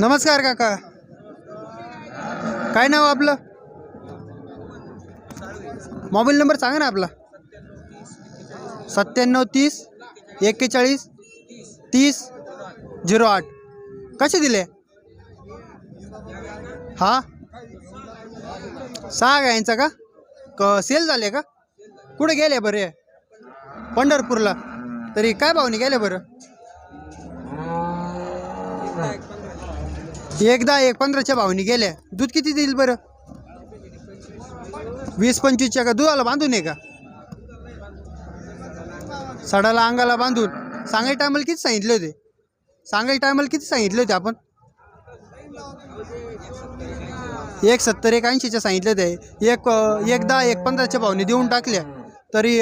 नमस्कार काका. काय नाव आपलं? मोबाईल नंबर सांगा ना आपला. सत्त्याण्णव तीस एक्केचाळीस तीस झिरो आठ. कसे दिले? हा? सहा गायांचा का? क सेल झाले का? कुठे गेले बरे? पंढरपूरला. तरी काय भावनी गेले बरं? एकदा एक पंधराच्या भावनी गेल्या. दूध किती देईल बरं? वीस पंचवीसच्या का दुधाला बांधून आहे का? सडाला अंगाला बांधून. सांगायला टायमाला किती सांगितले होते? सांगायला टायमाला किती सांगितले होते आपण? एक सत्तर एक ऐंशीच्या सांगितले होते. एक एकदा एक पंधराच्या भावनी देऊन टाकल्या. तरी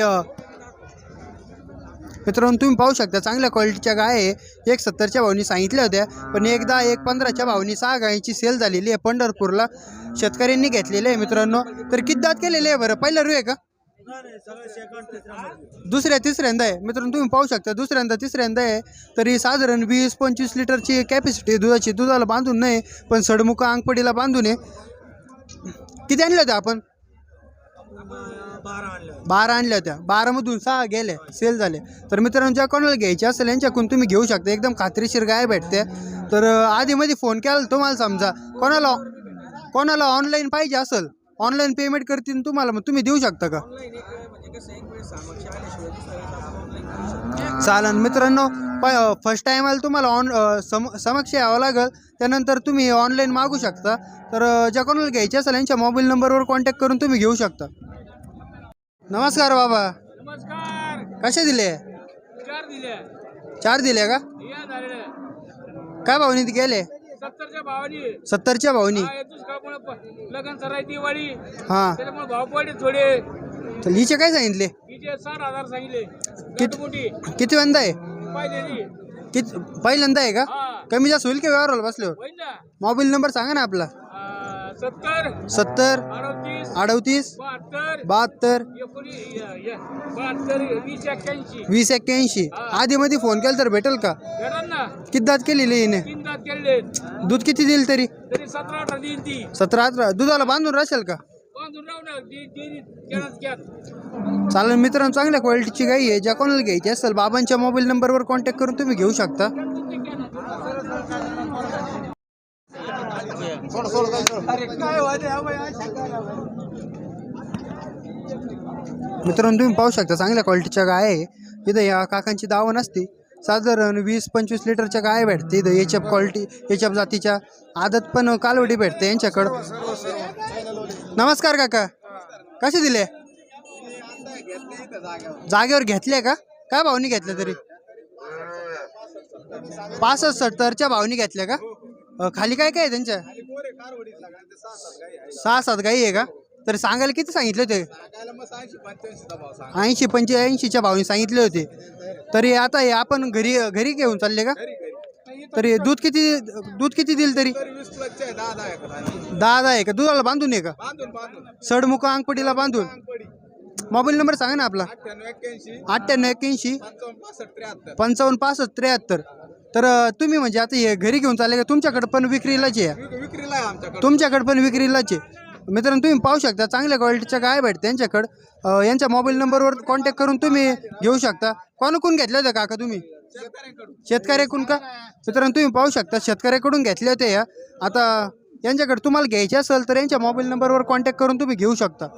मित्रांनो तुम्ही पाहू शकता चांगल्या क्वालिटीच्या गाय आहे. एक सत्तरच्या भावनी सांगितल्या होत्या पण एकदा एक पंधराच्या भावनी सहा गायीची सेल झालेली आहे पंढरपूरला. शेतकऱ्यांनी घेतलेली आहे मित्रांनो. तर किद्दात केलेले आहे बरं? पहिला रू आहे का? दुसऱ्या तिसऱ्यांदा आहे. मित्रांनो तुम्ही पाहू शकता दुसऱ्यांदा तिसऱ्यांदा आहे. तरी साधारण वीस पंचवीस लिटरची कॅपॅसिटी दुधाची दुधाला बांधून नाही पण सडमुखा अंगपडीला बांधून आहे. किती आणलं होतं आपण? बारा आणल्या होत्या. बारामधून सहा गेल्या सेल झाले. तर मित्रांनो ज्या कोणाला घ्यायचे असेल यांच्याकडून तुम्ही घेऊ शकता. एकदम खात्रीशीर गाय भेटते. तर अं, आधीमध्ये फोन केला तुम्हाला समजा. कोणाला कोणाला ऑनलाईन पाहिजे असेल ऑनलाईन पेमेंट करतील तुम्हाला मग तुम्ही देऊ शकता का? चालन. मित्रांनो फर्स्ट टायमाला तुम्हाला ऑन सम समक्ष यावं लागेल. त्यानंतर तुम्ही ऑनलाईन मागू शकता. तर ज्या कोणाला घ्यायचे असेल यांच्या मोबाईल नंबरवर कॉन्टॅक्ट करून तुम्ही घेऊ शकता. नमस्कार बाबा. नमस्कार. कसे दिले? चार दिल्या चार दिले का? काय भावनी गेले? सत्तरच्या भावानी. सत्तरच्या भावनी. हा, लगन सराय दिवाळी. हां. त्याच्यामुळे भाव पडले थोडे. तर हिचे काय सांगितले? हिचे हजार सांगितले. किती- मोठी किती वंदा आहे? किती पहिल्यांदा आहे का? कमी जास्त होईल का होईल ना. मोबाईल नंबर सांगा ना आपला. सत्तर सत्तर अडतीस बहात्तर वीस एक्क्याऐंशी. एक्क्याऐंशी. आधीमध्ये फोन केला तर भेटेल का? किती केलेली हिने? दूध किती देईल तरी? तरी सतरा अठरा दुधाला बांधून राहशील का? चालेल मित्रांनो चांगल्या क्वालिटीची गाई आहे. ज्या कोणाला घ्यायची असेल बाबांच्या मोबाईल नंबरवर कॉन्टॅक्ट करून तुम्ही घेऊ शकता. मित्रांनो तुम्ही पाहू शकता चांगल्या क्वालिटीच्या गाय आहे. इथं या काकांची दावण असते. साधारण वीस पंचवीस लिटरच्या गाय भेटते. इथं H F quality H F जातीच्या आदत पण कालवडी भेटते यांच्याकडं. नमस्कार काका. कसे दिले? जागेवर घेतले का? काय भावनी घेतल्या तरी? पासष्ट सत्तरच्या भावनी घेतल्या का? अं, खाली काय काय आहे त्यांच्या? सहा सात गाई आहे का? तर सांगायला किती सांगितले होते? ऐंशी पंच्याऐंशीच्या भावनी सांगितले होते. तरी आता हे आपण घरी घरी घेऊन चालले का? तरी दूध किती दूध किती दिल तरी? दहा दहा आहे का? दुधाला बांधून आहे का? सडमुख अंगपटीला बांधून? मोबाईल नंबर सांगा ना आपला. अठ्ठ्याण्णव एक्क्याऐंशी. पंचावन्न पासष्ट त्र्याहत्तर. तर तुम्ही म्हणजे आता हे घरी घेऊन चालले का? तुमच्याकडे पण विक्रीलाच आहे. तुमच्याकडे पण विक्रीलाच आहे. मित्रांनो तुम्ही पाहू शकता चांगल्या क्वालिटीच्या गाय भेटते त्यांच्याकडं. यांच्या मोबाईल नंबरवर कॉन्टॅक्ट करून तुम्ही घेऊ शकता. कोणाकडून घेतल्या होत्या काका तुम्ही? शेतकऱ्याकडून. का? मित्रांनो तुम्ही पाहू शकता शेतकऱ्याकडून घेतले होते या. आता यांच्याकडे तुम्हाला घ्यायचे असेल तर यांच्या मोबाईल नंबरवर कॉन्टॅक्ट करून तुम्ही घेऊ शकता.